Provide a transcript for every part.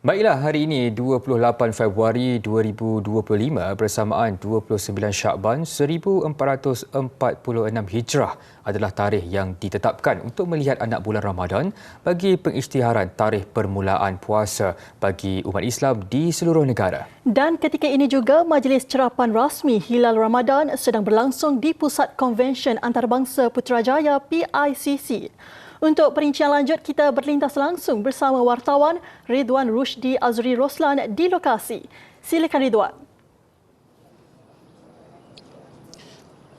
Baiklah, hari ini 28 Februari 2025 bersamaan 29 Syakban 1446 Hijrah adalah tarikh yang ditetapkan untuk melihat anak bulan Ramadan bagi pengisytiharan tarikh permulaan puasa bagi umat Islam di seluruh negara. Dan ketika ini juga majlis cerapan rasmi Hilal Ramadan sedang berlangsung di Pusat Konvensyen Antarabangsa Putrajaya PICC. Untuk perincian lanjut, kita berlintas langsung bersama wartawan Ridwan Rushdi Azri Roslan di lokasi. Silakan Ridwan.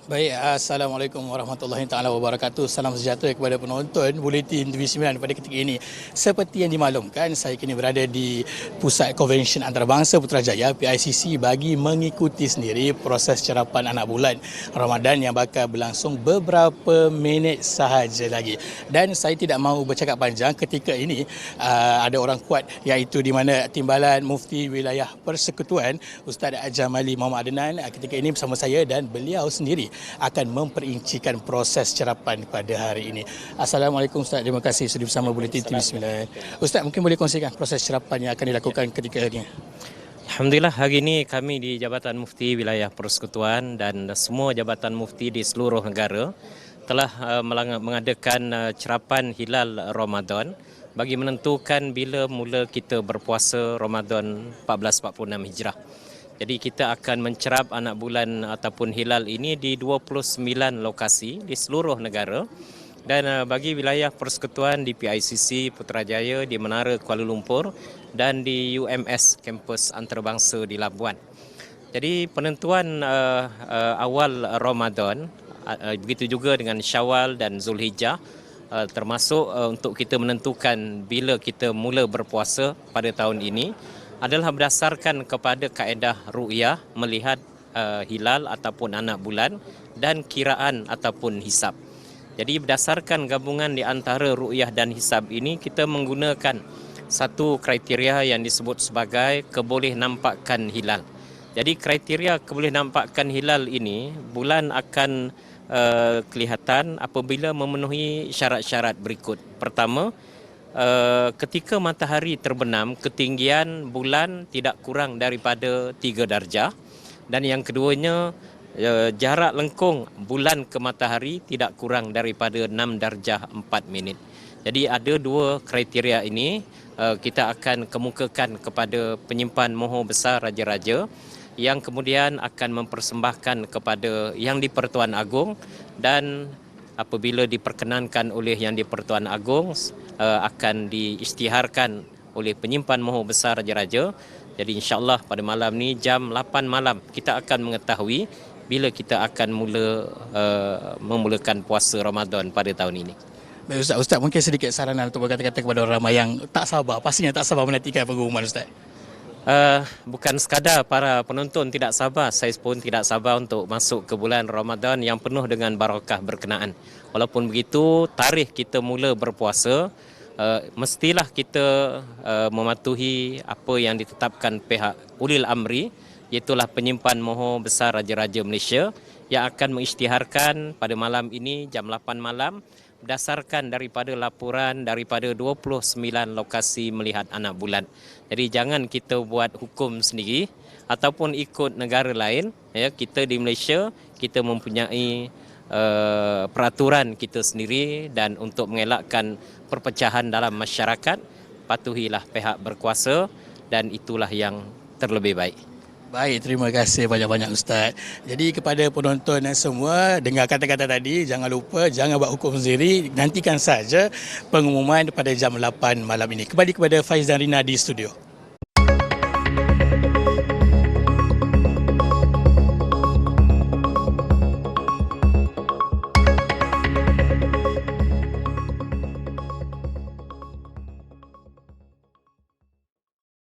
Baik, Assalamualaikum warahmatullahi taala wabarakatuh. Salam sejahtera kepada penonton Buletin TV9 pada ketika ini. Seperti yang dimaklumkan, saya kini berada di Pusat Konvensyen Antarabangsa Putrajaya PICC bagi mengikuti sendiri proses cerapan anak bulan Ramadan yang bakal berlangsung beberapa minit sahaja lagi. Dan saya tidak mahu bercakap panjang ketika ini uh, ada orang kuat iaitu di mana Timbalan Mufti Wilayah Persekutuan Ustaz Jamali Muhammad Adnan ketika ini bersama saya dan beliau sendiri akan memperincikan proses cerapan pada hari ini. Assalamualaikum Ustaz, terima kasih sudah bersama Buletin TV9. Ustaz mungkin boleh kongsikan proses cerapan yang akan dilakukan ketika ini. Alhamdulillah hari ini kami di Jabatan Mufti Wilayah Persekutuan dan semua Jabatan Mufti di seluruh negara telah uh, mengadakan uh, cerapan hilal Ramadan bagi menentukan bila mula kita berpuasa Ramadan 1446 Hijrah. Jadi kita akan mencerap anak bulan ataupun hilal ini di 29 lokasi di seluruh negara. Dan uh, bagi wilayah persekutuan di PICC Putrajaya di Menara Kuala Lumpur dan di UMS kampus antarabangsa di Labuan. Jadi penentuan uh, uh, awal Ramadan uh, begitu juga dengan Syawal dan Zulhijjah uh, termasuk uh, untuk kita menentukan bila kita mula berpuasa pada tahun ini adalah berdasarkan kepada kaedah ru'yah melihat uh, hilal ataupun anak bulan dan kiraan ataupun hisab. Jadi berdasarkan gabungan di antara ru'yah dan hisab ini kita menggunakan satu kriteria yang disebut sebagai keboleh nampakkan hilal. Jadi kriteria keboleh nampakkan hilal ini bulan akan uh, kelihatan apabila memenuhi syarat-syarat berikut. Pertama, Uh, ketika matahari terbenam, ketinggian bulan tidak kurang daripada 3 darjah. Dan yang keduanya uh, jarak lengkung bulan ke matahari tidak kurang daripada 6 darjah 4 minit. Jadi ada dua kriteria ini uh, kita akan kemukakan kepada penyimpan moho besar raja-raja. Yang kemudian akan mempersembahkan kepada yang di-Pertuan Agong. Dan apabila diperkenankan oleh yang di-Pertuan Agong uh, akan diisytiharkan oleh penyimpan moho besar Raja-Raja. Jadi insyaAllah pada malam ni jam 8 malam kita akan mengetahui bila kita akan mula uh, memulakan puasa Ramadan pada tahun ini. Baik Ustaz, Ustaz mungkin sedikit saranan untuk berkata-kata kepada orang ramai yang tak sabar, pastinya tak sabar menantikan pengumuman Ustaz. Uh, bukan sekadar para penonton tidak sabar, saya pun tidak sabar untuk masuk ke bulan Ramadan yang penuh dengan barakah berkenaan. Walaupun begitu, tarikh kita mula berpuasa, uh, mestilah kita uh, mematuhi apa yang ditetapkan pihak Ulil Amri, iaitulah penyimpan moho besar Raja-Raja Malaysia yang akan mengisytiharkan pada malam ini jam 8 malam berdasarkan daripada laporan daripada 29 lokasi melihat anak bulan. Jadi jangan kita buat hukum sendiri ataupun ikut negara lain. Ya, kita di Malaysia kita mempunyai uh, peraturan kita sendiri dan untuk mengelakkan perpecahan dalam masyarakat patuhilah pihak berkuasa dan itulah yang terlebih baik. Baik, terima kasih banyak-banyak Ustaz. Jadi kepada penonton yang semua, dengar kata-kata tadi, jangan lupa, jangan buat hukum sendiri. Nantikan saja pengumuman pada jam 8 malam ini. Kembali kepada Faiz dan Rina di studio.